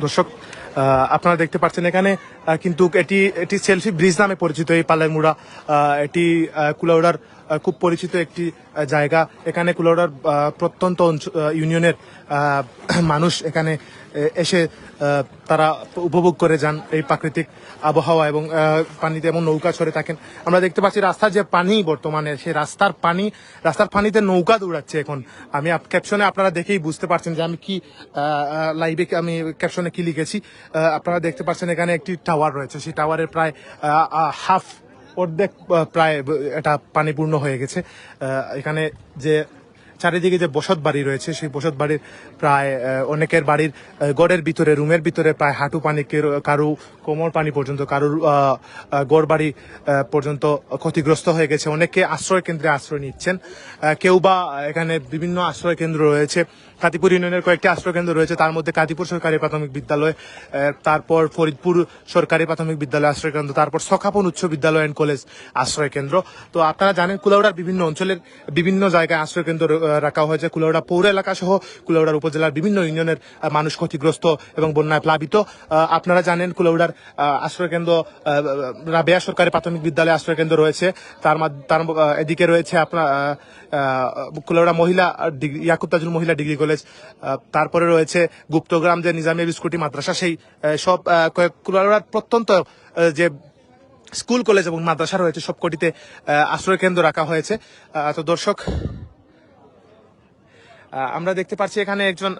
দর্শক আপনারা দেখতে পাচ্ছেন এখানে কিন্তু এটি এটি সেলফি ব্রিজ নামে পরিচিত এই পালাইমুড়া আহ, এটি কুলাউড়ার খুব পরিচিত একটি জায়গা। এখানে কুলাউড়ার প্রত্যন্ত ইউনিয়নের মানুষ এখানে এসে তারা উপভোগ করে যান এই প্রাকৃতিক আবহাওয়া এবং পানিতে এবং নৌকা ছড়ে থাকেন। আমরা দেখতে পাচ্ছি রাস্তার যে পানি বর্তমানে, সেই রাস্তার পানি, রাস্তার পানিতে নৌকা দৌড়াচ্ছে এখন। আমি ক্যাপশনে আপনারা দেখেই বুঝতে পারছেন যে আমি কি লাইভে আমি ক্যাপশনে কি লিখেছি। আপনারা দেখতে পাচ্ছেন এখানে একটি টাওয়ার রয়েছে। সেই টাওয়ারের প্রায় হাফ অর্ধেক প্রায়, এটা পানিপূর্ণ হয়ে গেছে। এখানে যে চারিদিকে যে বসত বাড়ি রয়েছে, সেই বসত বাড়ির প্রায় অনেকের বাড়ির গড়ের ভিতরে, রুমের ভিতরে প্রায় হাঁটু পানি কেরো- কোমর পানি পর্যন্ত, কারুর গড় বাড়ি পর্যন্ত ক্ষতিগ্রস্ত হয়ে গেছে। অনেকে আশ্রয় কেন্দ্রে আশ্রয় নিচ্ছেন। কেউ বা এখানে বিভিন্ন আশ্রয় কেন্দ্র রয়েছে। কাতিপুর ইউনিয়নের কয়েকটি আশ্রয় কেন্দ্র রয়েছে। তার মধ্যে কাতিপুর সরকারি প্রাথমিক বিদ্যালয় তারপর ফরিদপুর সরকারি প্রাথমিক বিদ্যালয় আশ্রয় কেন্দ্র, তারপর সখাপন উচ্চ বিদ্যালয় অ্যান্ড কলেজ আশ্রয় কেন্দ্র। তো আপনারা জানেন, কুলাউড়ার বিভিন্ন অঞ্চলের বিভিন্ন জায়গায় আশ্রয় কেন্দ্র রাখা হয়েছে। কুলাউড়া পৌর এলাকা সহ কুলাউড়ার উপজেলার বিভিন্ন ইউনিয়নের মানুষ ক্ষতিগ্রস্ত এবং বন্যায় প্লাবিত। আপনারা জানেন কুলাউড়ার আহ, আশ্রয় কেন্দ্র রাবেয়া সরকারি প্রাথমিক বিদ্যালয় আশ্রয় কেন্দ্র রয়েছে। তার তার এদিকে রয়েছে আপনার কুলাউড়া মহিলা ডিগ্রি ইয়াকুব তাজুল মহিলা ডিগ্রি কলেজ। তারপরে রয়েছে গুপ্তগ্রাম যে নিজামিয়া বিস্কুটি মাদ্রাসা সেই সব কুলাউড়ার প্রত্যন্ত যে স্কুল কলেজ এবং মাদ্রাসা রয়েছে সবকটিতে আহ, আশ্রয় কেন্দ্র রাখা হয়েছে। তো দর্শক আমরা দেখতে পাচ্ছি এখানে একজন।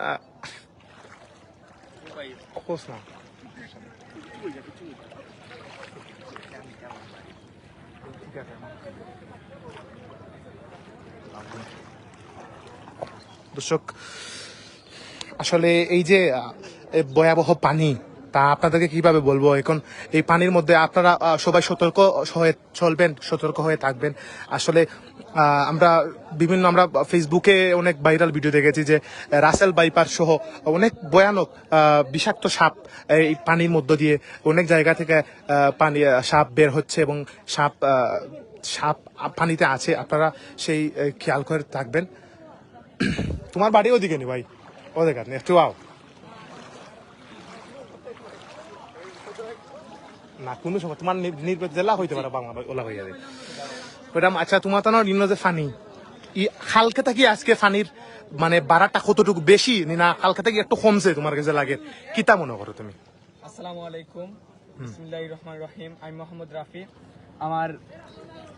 দর্শক আসলে এই যে ভয়াবহ পানি তা আপনাদেরকে কীভাবে বলব? এখন এই পানির মধ্যে আপনারা সবাই সতর্ক হয়ে চলবেন, সতর্ক হয়ে থাকবেন। আসলে আমরা বিভিন্ন আমরা ফেসবুকে অনেক ভাইরাল ভিডিও দেখেছি যে রাসেল বাইপার সহ অনেক ভয়ানক বিষাক্ত সাপ এই পানির মধ্য দিয়ে অনেক জায়গা থেকে পানি সাপ বের হচ্ছে এবং সাপ সাপ পানিতে আছে। আপনারা সেই খেয়াল করে থাকবেন। তোমার বাড়ি ওদিকে নি ভাই? ওদিকে নি, একটু আও। না কোনো সময় তোমার নি- নির্বাচ জেলা হইতে পারে বাংলা ওলা হইয়া যায়। ওইটা আচ্ছা তোমার তো নিম্ন যে ফানি। ই হালকা থাকি আজকে ফানির মানে বাড়াটা কতটুকু বেশি? নি না হালকা থেকে একটু কমছে তোমার কাছে লাগে। কিতা মনে করো তুমি? আসসালামু আলাইকুম। বিসমিল্লাহির রহমানির রহিম। আমি মোহাম্মদ রাফি। আমার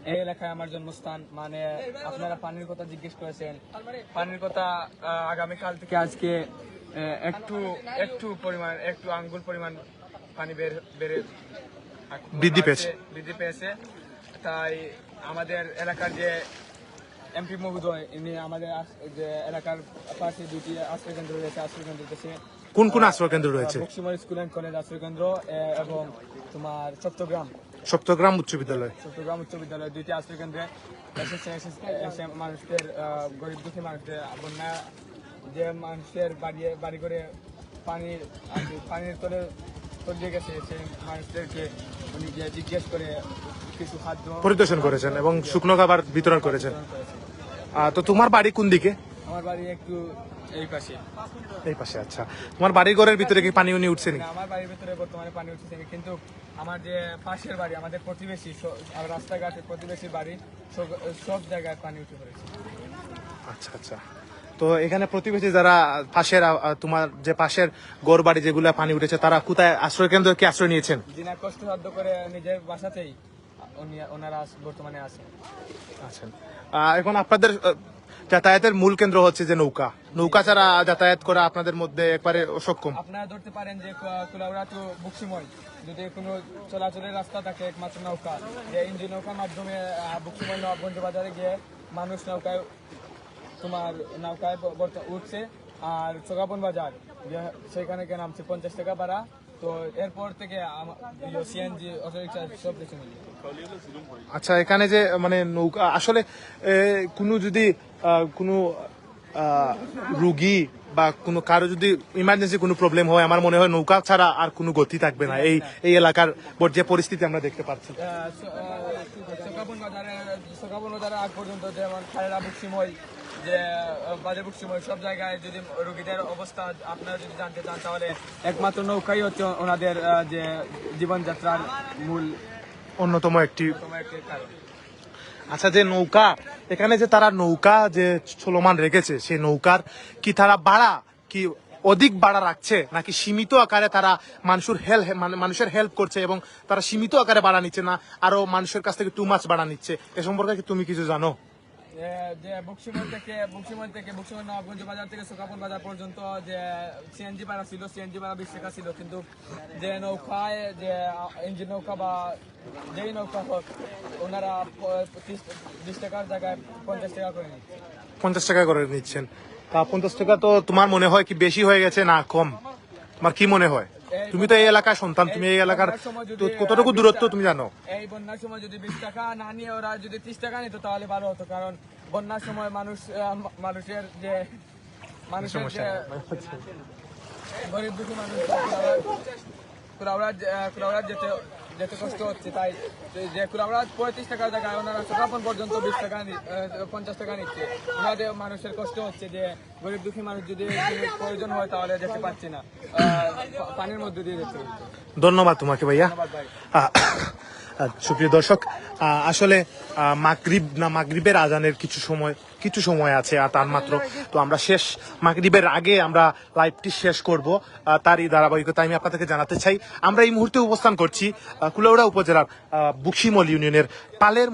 এই এলাকায় আমার জন্মস্থান। মানে আপনারা পানির কথা জিজ্ঞেস করেছেন। পানির কথা আগামীকাল থেকে আজকে একটু একটু পরিমাণ একটু আঙ্গুল পরিমাণ পানি বের বেড়ে বৃদ্ধি পেয়েছে। বৃদ্ধি পেয়েছে। তাই আমাদের এলাকার যে এমপি মহোদয় ইনি আমাদের যে এলাকার পাশে দুটি আশ্রয় কেন্দ্র রয়েছে আশ্রয় কেন্দ্র রয়েছে কোন কোন আশ্রয় কেন্দ্র রয়েছে? বক্সিমার স্কুল এন্ড কলেজ আশ্রয় কেন্দ্র এবং তোমার চট্টগ্রাম। সপ্তগ্রাম উচ্চ বিদ্যালয়। চট্টগ্রাম উচ্চ বিদ্যালয় দুইটি আশ্রয় কেন্দ্রে। এসেছে এসে- মানুষদের গরিব দুঃখী মানুষদের বন্যা যে মানুষের বাড়ি বাড়ি করে পানির পানির তলে তলিয়ে গেছে সেই মানুষদেরকে উনি গিয়ে জিজ্ঞেস করে কিছু খাদ্য পরিদর্শন করেছেন এবং শুকনো খাবার বিতরণ করেছেন। তো তোমার বাড়ি কোন দিকে? আমার বাড়ি একটু এই পাশে। এই পাশে আচ্ছা। তোমার বাড়ি ঘরের ভিতরে কি পানি উনি উঠছে না, আমার বাড়ির ভিতরে বর্তমানে পানি উঠছে কিন্তু আমার যে পাশের বাড়ি আমাদের প্রতিবেশী স- আর রাস্তাঘাটে প্রতিবেশী বাড়ি সব- সব জায়গায় পানি উঠে পড়েছে। আচ্ছা আচ্ছা। তো এখানে প্রতিবেশী যারা পাশের তোমার যে পাশের গোর বাড়ি যেগুলা পানি উঠেছে তারা কোথায় আশ্রয় কেন্দ্র কি আশ্রয় নিয়েছেন? যিনি কষ্ট সাধ্য করে নিজের বাসাতেই ওনারা বর্তমানে আছেন। আছেন। এখন আপনাদের যাতায়াতের মূল কেন্দ্র হচ্ছে যে নৌকা। নৌকা ছাড়া যাতায়াত করা আপনাদের মধ্যে একবারে অসক্ষম। আপনারা ধরতে পারেন যে কুলাউড়া বুকসিময় যদি কোনো চলাচলের রাস্তা থাকে একমাত্র নৌকা। যে ইঞ্জিন নৌকার মাধ্যমে বুকসিময় নবাবগঞ্জ বাজারে গিয়ে মানুষ নৌকায় তোমার নৌকায় উঠছে আর চোগাবন বাজার সেখানে গিয়ে নামছে পঞ্চাশ টাকা ভাড়া। তো এরপর থেকে সিএনজি সব কিছু মিলিয়ে। আচ্ছা এখানে যে মানে নৌকা আসলে কোনো যদি কোনো রুগী বা কোনো কারও যদি ইমার্জেন্সি কোনো প্রবলেম হয় আমার মনে হয় নৌকা ছাড়া আর কোনো গতি থাকবে না। এই এই এলাকার যে পরিস্থিতি আমরা দেখতে পাচ্ছি। আগ পর্যন্ত যেমন খালেরা বুকসিময় যে বাজে বুকসিময় সব জায়গায় যদি রোগীদের অবস্থা আপনারা যদি জানতে চান তাহলে একমাত্র নৌকাই হচ্ছে ওনাদের যে জীবনযাত্রার মূল অন্যতম একটি কারণ। আচ্ছা যে নৌকা এখানে যে তারা নৌকা যে চলমান রেখেছে সেই নৌকার কি তারা বাড়া কি অধিক বাড়া রাখছে নাকি সীমিত আকারে তারা মানুষের হেল্প মানুষের হেল্প করছে এবং তারা সীমিত আকারে বাড়া নিচ্ছে না আরও মানুষের কাছ থেকে টু মাছ বাড়া নিচ্ছে? এ সম্পর্কে কি তুমি কিছু জানো? যে- বক্সিমল থেকে বক্সিমল থেকে বক্সিমল নবাবগঞ্জ বাজার থেকে সুকাপন বাজার পর্যন্ত যে সিএনজি ভাড়া ছিল সিএনজি ভাড়া বিশ টাকা ছিল, কিন্তু যে নৌকায়, যে ইঞ্জিন নৌকা বা যেই নৌকা হোক, ওনারা বিশ টাকার জায়গায় পঞ্চাশ টাকা করে নিচ্ছে। পঞ্চাশ টাকা করে নিচ্ছেন। তা পঞ্চাশ টাকা তো তোমার মনে হয় কি বেশি হয়ে গেছে না কম? তোমার কি মনে হয়? তুমি তো এই এলাকার সন্তান তুমি এই এলাকার কতটুকু দূরত্ব তুমি জানো? এই বন্যার সময় যদি বিশ টাকা না নিয়ে ওরা যদি ত্রিশ টাকা নিত তাহলে ভালো হতো কারণ বন্যার সময় মানুষ মানুষের যে মানুষের যে গরিব দুঃখী মানুষ যেতে যেতে কষ্ট হচ্ছে তাই যে- কুলাউড়া পঁয়ত্রিশ টাকার জায়গায় ওনারা সকাপন পর্যন্ত বিশ টাকা পঞ্চাশ টাকা নিচ্ছে। ওনাদের মানুষের কষ্ট হচ্ছে যে গরিব দুঃখী মানুষ যদি প্রয়োজন হয় তাহলে যেতে পারছে না। পানির মধ্যে দিয়ে যেতে ধন্যবাদ তোমাকে ভাইয়া। সুপ্রিয় দর্শক আসলে মাগরিব না মাগরিবের আজানের কিছু সময় কিছু সময় আছে আর তার মাত্র তো আমরা শেষ মাগরিবের আগে আমরা লাইভটি শেষ করব তারই ধারাবাহিকতা আমি আপনাদেরকে জানাতে চাই। আমরা এই মুহূর্তে অবস্থান করছি কুলাউড়া উপজেলার বুকশিমল ইউনিয়নের পালের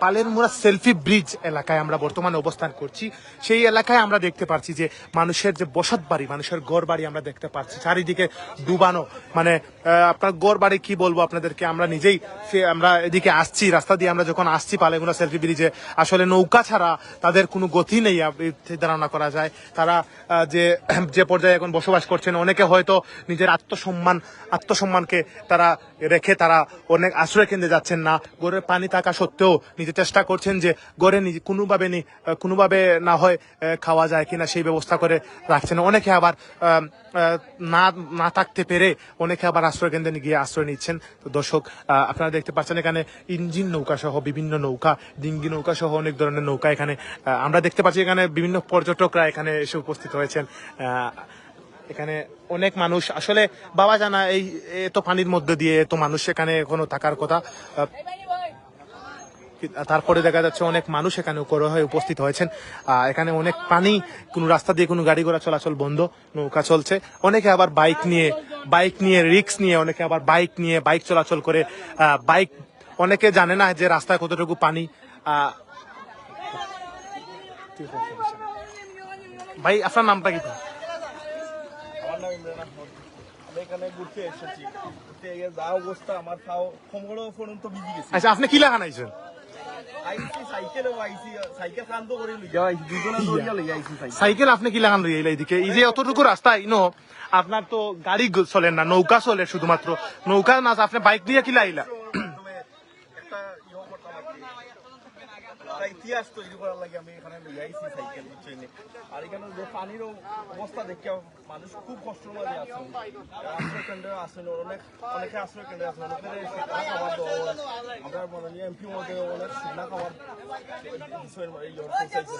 মুড়া পালের মুড়া সেলফি ব্রিজ এলাকায় আমরা বর্তমানে অবস্থান করছি। সেই এলাকায় আমরা দেখতে পাচ্ছি যে মানুষের যে বসত বাড়ি, মানুষের গড় বাড়ি আমরা দেখতে পাচ্ছি চারিদিকে ডুবানো মানে আপনার গড় বাড়ি কি বলব আপনাদেরকে, আমরা নিজেই আমরা এদিকে আসছি, রাস্তা দিয়ে আমরা যখন আসছি পালেমুড়া সেলফি ব্রিজে, আসলে নৌকা ছাড়া তাদের কোনো গতি নেই ধারণা করা যায়। তারা যে যে পর্যায়ে এখন বসবাস করছেন, অনেকে হয়তো নিজের আত্মসম্মান, আত্মসম্মানকে তারা রেখে তারা অনেক আশ্রয় কেন্দ্রে যাচ্ছেন না। গড়ের পানি থাকা সত্ত্বেও নিজে চেষ্টা করছেন যে গড়ে কোনোভাবে কোনোভাবে না হয় খাওয়া যায় কিনা সেই ব্যবস্থা করে রাখছেন। অনেকে আবার না না থাকতে পেরে অনেকে আবার আশ্রয় কেন্দ্রে গিয়ে আশ্রয় নিচ্ছেন। তো দর্শক আপনারা দেখতে পাচ্ছেন এখানে ইঞ্জিন নৌকা সহ বিভিন্ন নৌকা, ডিঙ্গি নৌকা সহ অনেক ধরনের নৌকা এখানে আমরা দেখতে পাচ্ছি এখানে বিভিন্ন পর্যটকরা এখানে এসে উপস্থিত হয়েছেন। এখানে অনেক মানুষ, আসলে বাবা জানা এই এত পানির মধ্যে দিয়ে এত মানুষ এখানে এখনও থাকার কথা। তারপরে দেখা যাচ্ছে অনেক মানুষ এখানে উপর হয়ে উপস্থিত হয়েছেন। এখানে অনেক পানি কোনো রাস্তা দিয়ে কোনো গাড়ি ঘোড়া চলাচল বন্ধ নৌকা চলছে। অনেকে আবার বাইক নিয়ে বাইক নিয়ে রিক্স নিয়ে অনেকে আবার বাইক নিয়ে বাইক চলাচল করে বাইক অনেকে জানে না যে রাস্তায় কতটুকু পানি। ভাই আপনার নামটা কি? আমার নাম ইমরান আহমদ আমি এখানে ঘুরতে এসেছি। ঘুরতে যা অবস্থা আমার খাও খমগড়ো পর্যন্ত ভিজি গেছি। আচ্ছা আপনি কি লাগান সাইকেল আপনি কি লাগান রইল এইদিকে এই যে অতটুকু রাস্তা ইনো আপনার তো গাড়ি চলেন চলে না নৌকা চলে শুধুমাত্র নৌকা না আপনি বাইক নিয়ে কি লাইলা প্রথমে একটা ইয়ে করতাম আর কি একটা ইতিহাস তৈরি করার লাগে আমি এখানে লইয়া আইসি সাইকেল ট্রেনে আর এখানে যে পানির অবস্থা দেখে মানুষ খুব কষ্টের মাঝে আছে আশ্রয় কেন্দ্রে আছেন, অনেক অনেকে আশ্রয় কেন্দ্রে আছেন, অনেকের শুকনা খাবার দেওয়া। আমরা মাননীয় এমপি মধ্যে অনেক শুকনা খাবার বিষয়ের এই পৌঁছাইছে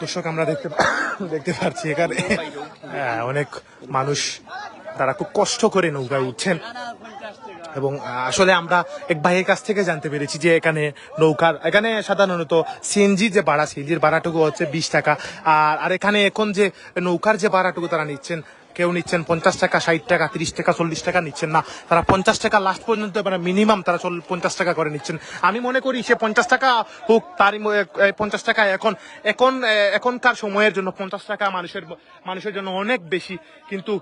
দর্শক আমরা দেখতে দেখতে পাচ্ছি এখানে। হ্যাঁ, অনেক মানুষ তারা খুব কষ্ট করে নৌকায় উঠছেন। এবং আসলে আমরা এক ভাইয়ের কাছ থেকে জানতে পেরেছি যে এখানে নৌকার এখানে সাধারণত সিএনজি যে ভাড়া সিএনজির ভাড়াটুকু হচ্ছে বিশ টাকা। আর আর এখানে এখন যে নৌকার যে ভাড়াটুকু তারা নিচ্ছেন কেউ নিচ্ছেন পঞ্চাশ টাকা, ষাট টাকা, তিরিশ টাকা, চল্লিশ টাকা নিচ্ছেন না। তারা পঞ্চাশ টাকা লাস্ট পর্যন্ত মানে মিনিমাম তারা পঞ্চাশ টাকা করে নিচ্ছেন। আমি মনে করি সে পঞ্চাশ টাকা হোক তার পঞ্চাশ টাকা এখন এখন এখনকার সময়ের জন্য পঞ্চাশ টাকা মানুষের মানুষের জন্য অনেক বেশি। কিন্তু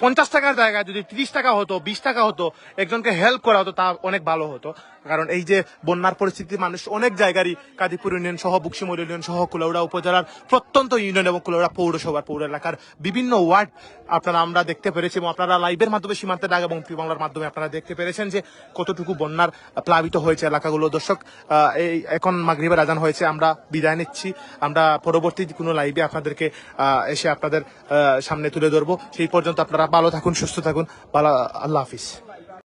পঞ্চাশ টাকার জায়গায় যদি তিরিশ টাকা হতো, বিশ টাকা হতো, একজনকে হেল্প করা হতো, তা অনেক ভালো হতো। কারণ এই যে বন্যার পরিস্থিতি মানুষ অনেক জায়গারই কাদিপুর ইউনিয়ন সহ বুকসিমল ইউনিয়ন সহ, কুলাউড়া উপজেলার প্রত্যন্ত ইউনিয়ন এবং কুলাউড়া পৌরসভার পৌর এলাকার বিভিন্ন ওয়ার্ড আপনারা, আমরা দেখতে পেরেছি এবং আপনারা লাইভের মাধ্যমে সীমান্তের ডাক এবং বাংলার মাধ্যমে আপনারা দেখতে পেরেছেন যে কতটুকু বন্যার প্লাবিত হয়েছে এলাকাগুলো। দর্শক এই এখন মাগরিবের আজান হয়েছে, আমরা বিদায় নিচ্ছি। আমরা পরবর্তী কোনো লাইভে আপনাদেরকে এসে আপনাদের সামনে তুলে ধরবো। সেই পর্যন্ত আপনারা ভালো থাকুন সুস্থ থাকুন। ভালো আল্লাহ হাফিজ।